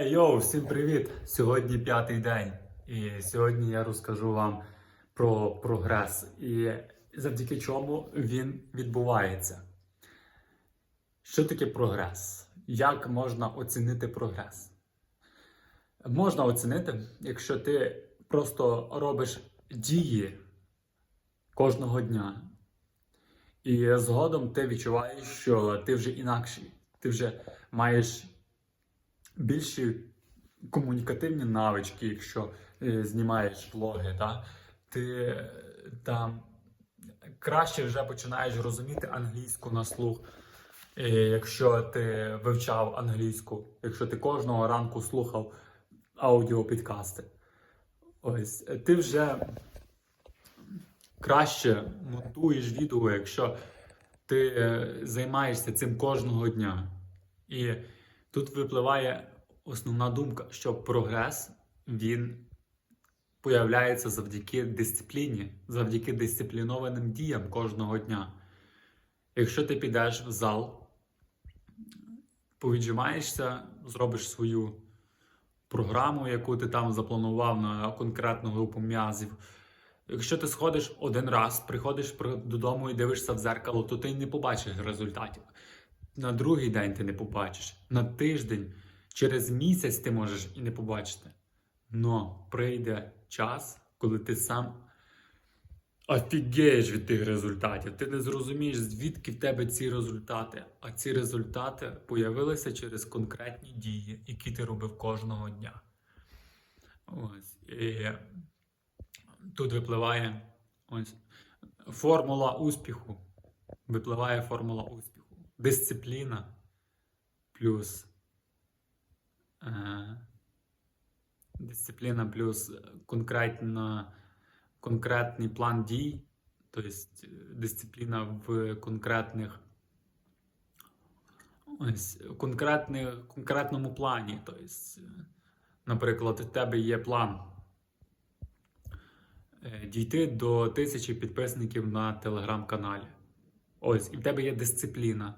Ейоу, всім привіт! Сьогодні п'ятий день, і сьогодні я розкажу вам про прогрес і завдяки чому він відбувається. Що таке прогрес? Як можна оцінити прогрес? Можна оцінити, якщо ти просто робиш дії кожного дня, і згодом ти відчуваєш, що ти вже інакший, ти вже маєш більші комунікативні навички, якщо е, знімаєш влоги, та, ти е, там краще вже починаєш розуміти англійську на слух, е, якщо ти вивчав англійську, якщо ти кожного ранку слухав аудіопідкасти. Ось ти вже краще монтуєш відео, якщо ти займаєшся цим кожного дня. І тут випливає основна думка, що прогрес він появляється завдяки дисципліні, завдяки дисциплінованим діям кожного дня. Якщо ти підеш в зал, повіджимаєшся, зробиш свою програму, яку ти там запланував на конкретну групу м'язів. Якщо ти сходиш один раз, приходиш додому і дивишся в зеркало, то ти не побачиш результатів. На другий день ти не побачиш, на тиждень, через місяць ти можеш і не побачити. Но прийде час, коли ти сам офігієш від тих результатів. Ти не зрозумієш, звідки в тебе ці результати. А ці результати появилися через конкретні дії, які ти робив кожного дня. Ось. І тут випливає ось формула успіху. Випливає формула успіху. Дисципліна плюс е, дисципліна плюс конкретна, конкретний план дій, тобто е, дисципліна в конкретних ось, конкретних, конкретному плані. Тобто, наприклад, в тебе є план е, дійти до тисячі підписників на телеграм-каналі. Ось, і в тебе є дисципліна,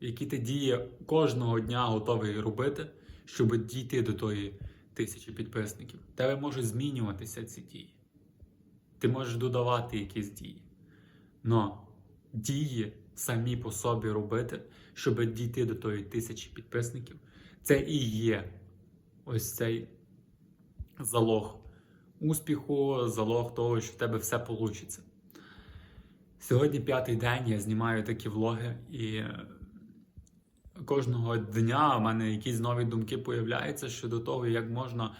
які ти дії кожного дня готовий робити, щоб дійти до тої тисячі підписників. Тебе можуть змінюватися ці дії. Ти можеш додавати якісь дії. Но дії самі по собі робити, щоб дійти до тої тисячі підписників, це і є ось цей залог успіху, залог того, що в тебе все вийде. Сьогодні п'ятий день я знімаю такі влоги, і кожного дня в мене якісь нові думки появляються щодо того, як можна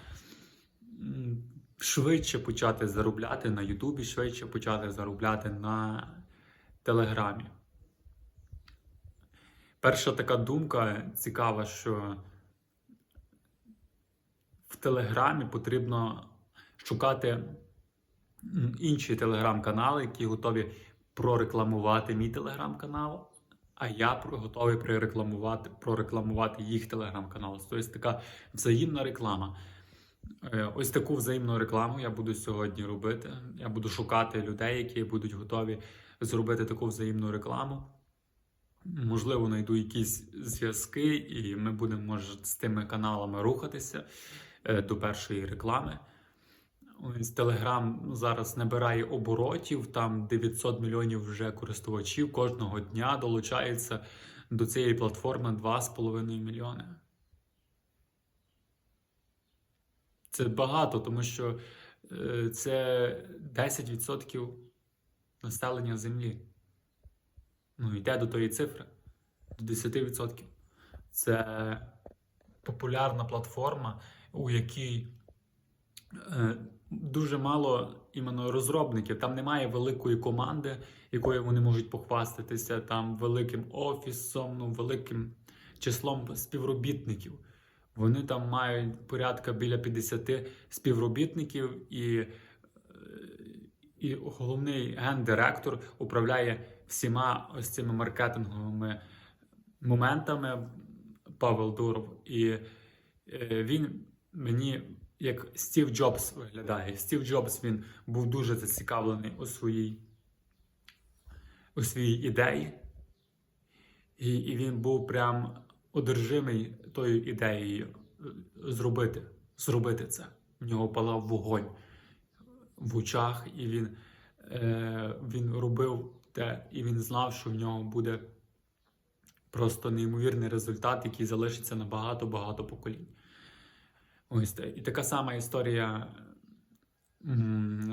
швидше почати заробляти на Ютубі, швидше почати заробляти на Телеграмі. Перша така думка цікава, що в Телеграмі потрібно шукати інші телеграм-канали, які готові прорекламувати мій телеграм-канал, а я готовий прорекламувати, прорекламувати їх телеграм-канал. Тобто така взаємна реклама. Е, Ось таку взаємну рекламу я буду сьогодні робити. Я буду шукати людей, які будуть готові зробити таку взаємну рекламу. Можливо, знайду якісь зв'язки, і ми будемо може, з тими каналами рухатися е, до першої реклами. Ось Telegram зараз набирає оборотів, там 900 мільйонів вже користувачів кожного дня долучається до цієї платформи 2,5 мільйони. Це багато, тому що е, це 10% населення землі. Ну, йде до тої цифри, до 10%. Це популярна платформа, у якій дуже мало іменно розробників. Там немає великої команди, якою вони можуть похвастатися, там великим офісом, ну, великим числом співробітників. Вони там мають порядка біля 50 співробітників, і, е, і головний гендиректор управляє всіма ось цими маркетинговими моментами Павел Дуров. І е, він мені як Стів Джобс виглядає. Стів Джобс він був дуже зацікавлений у своїй у своїй ідеї, і, і він був прям одержимий тою ідеєю е, зробити, зробити це. В нього палав вогонь в очах, і він, е, він робив те, і він знав, що в нього буде просто неймовірний результат, який залишиться на багато-багато поколінь. Ось. І така сама історія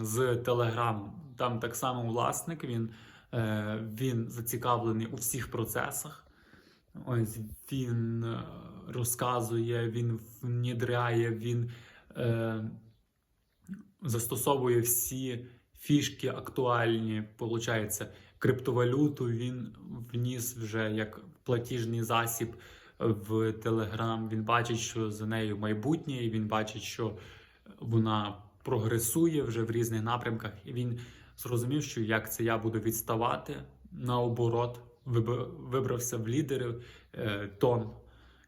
з Телеграмом. Там так само власник, він, е, він зацікавлений у всіх процесах. Ось він е, розказує, він внідряє, він е, застосовує всі фішки актуальні. Получається, криптовалюту він вніс вже як платіжний засіб в Телеграм. Він бачить, що за нею майбутнє, і він бачить, що вона прогресує вже в різних напрямках. І він зрозумів, що як це я буду відставати наоборот, вибрався в лідери. Е, Тон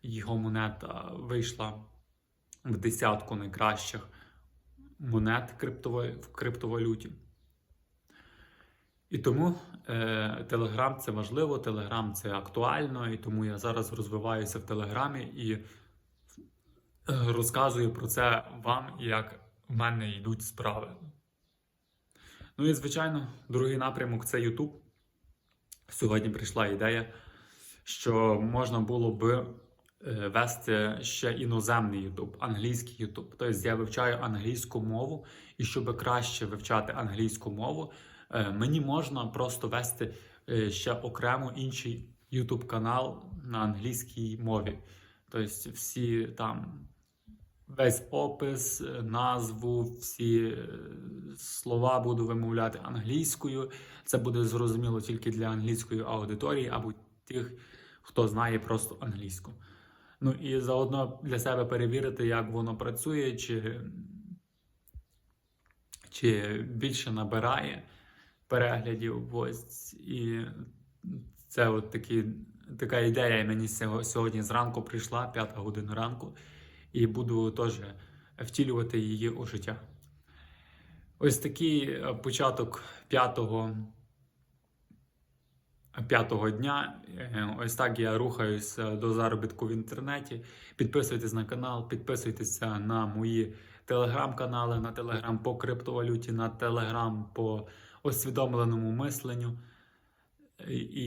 його монета вийшла в десятку найкращих монет в криптовалюті. І тому е, Телеграм це важливо, Телеграм це актуально, і тому я зараз розвиваюся в Телеграмі і е, розказую про це вам, як в мене йдуть справи. Ну і звичайно, другий напрямок це YouTube. Сьогодні прийшла ідея, що можна було би е, вести ще іноземний YouTube, англійський YouTube. Тобто я вивчаю англійську мову, і щоб краще вивчати англійську мову, мені можна просто вести е, ще окремо інший YouTube канал на англійській мові. Тобто всі там. Весь опис, е, назву, всі е, слова буду вимовляти англійською. Це буде зрозуміло тільки для англійської аудиторії або тих, хто знає просто англійську. Ну і заодно для себе перевірити, як воно працює, чи, чи більше набирає переглядів. Ось. І це от такі, така ідея мені сьогодні зранку прийшла, п'ята година ранку, і буду теж втілювати її у життя. Ось такий е, початок п'ятого п'ятого дня. Е, Ось так я рухаюся до заробітку в інтернеті. Підписуйтесь на канал, підписуйтеся на мої телеграм-канали, на телеграм по криптовалюті, на телеграм по освідомленому мисленню. І